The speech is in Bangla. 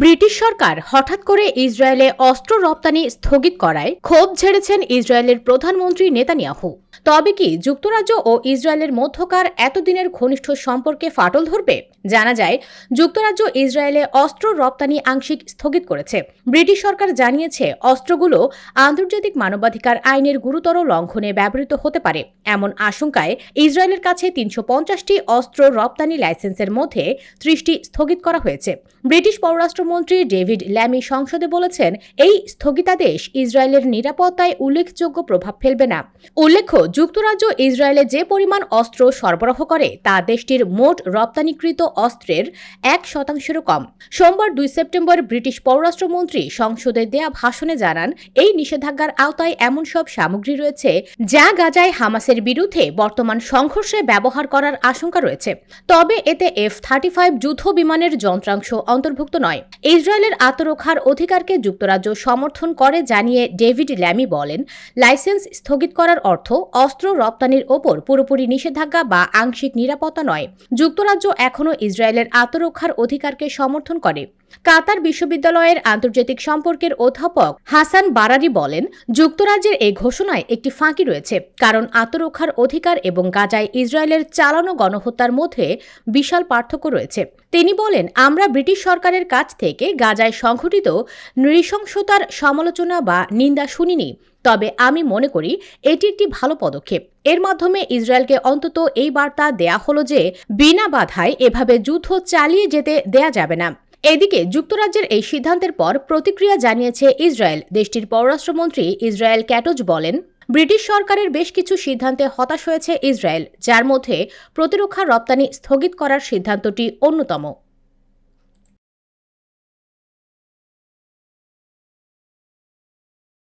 ব্রিটিশ সরকার হঠাৎ করে ইসরায়েলে অস্ত্র রপ্তানি স্থগিত করায় ক্ষোভ ঝেড়েছেন ইসরায়েলের প্রধানমন্ত্রী নেতানিয়াহু। তবে কি যুক্তরাজ্য ও ইসরায়েলের মধ্যকার এতদিনের ঘনিষ্ঠ সম্পর্কে ফাটল ধরবে? জানা যায়, যুক্তরাজ্য ইসরায়েলে অস্ত্র রপ্তানি আংশিক স্থগিত করেছে। ব্রিটিশ সরকার জানিয়েছে, অস্ত্রগুলো আন্তর্জাতিক মানবাধিকার আইনের গুরুতর লঙ্ঘনে ব্যবহৃত হতে পারে। এমন আশঙ্কায় ইসরায়েলের কাছে তিনশো পঞ্চাশটি অস্ত্র রপ্তানি লাইসেন্সের মধ্যে ত্রিশটি স্থগিত করা হয়েছে। ব্রিটিশ পররাষ্ট্রমন্ত্রী ডেভিড ল্যামি সংসদে বলেছেন, এই স্থগিতাদেশ ইসরায়েলের নিরাপত্তায় উল্লেখযোগ্য প্রভাব ফেলবে না। উল্লেখ্য, যুক্তরাজ্য ইসরায়েলে যে পরিমাণ অস্ত্র সরবরাহ করে, তা দেশটির মোট রপ্তানিকৃত অস্ত্রের এক শতাংশেরও কম। সোমবার দুই সেপ্টেম্বর ব্রিটিশ পররাষ্ট্রমন্ত্রী সংসদে দেয়া ভাষণে জানান, এই নিষেধাজ্ঞার আওতায় এমন সব সামগ্রী রয়েছে যা গাজায় হামাসের বিরুদ্ধে বর্তমান সংঘর্ষে ব্যবহার করার আশঙ্কা রয়েছে। তবে এতে এফ থার্টি ফাইভ যুদ্ধ বিমানের যন্ত্রাংশ অন্তর্ভুক্ত নয়। ইসরায়েলের আত্মরক্ষার অধিকারকে যুক্তরাজ্য সমর্থন করে জানিয়ে ডেভিড ল্যামি বলেন, লাইসেন্স স্থগিত করার অর্থ অস্ত্র রপ্তানির ওপর পুরোপুরি নিষেধাজ্ঞা বা আংশিক নিরাপত্তা নয়। যুক্তরাজ্য এখনও ইসরায়েলের আত্মরক্ষার অধিকারকে সমর্থন করে। কাতার বিশ্ববিদ্যালয়ের আন্তর্জাতিক সম্পর্কের অধ্যাপক হাসান বারারি বলেন, যুক্তরাজ্যের এই ঘোষণায় একটি ফাঁকি রয়েছে, কারণ আত্মরক্ষার অধিকার এবং গাজায় ইসরায়েলের চালানো গণহত্যার মধ্যে বিশাল পার্থক্য রয়েছে। তিনি বলেন, আমরা ব্রিটিশ সরকারের কাছ থেকে গাজায় সংঘটিত নৃশংসতার সমালোচনা বা নিন্দা শুনিনি, তবে আমি মনে করি এটি একটি ভালো পদক্ষেপ। এর মাধ্যমে ইসরায়েলকে অন্তত এই বার্তা দেয়া হলো যে, বিনা বাধায় এভাবে যুদ্ধ চালিয়ে যেতে দেয়া যাবে না। এদিকে যুক্তরাজ্যের এই সিদ্ধান্তের পর প্রতিক্রিয়া জানিয়েছে ইসরায়েল। দেশটির পররাষ্ট্রমন্ত্রী ইসরায়েল ক্যাটোজ বলেন, ব্রিটিশ সরকারের বেশ কিছু সিদ্ধান্তে হতাশ হয়েছে ইসরায়েল, যার মধ্যে প্রতিরক্ষা রপ্তানি স্থগিত করার সিদ্ধান্তটি অন্যতম।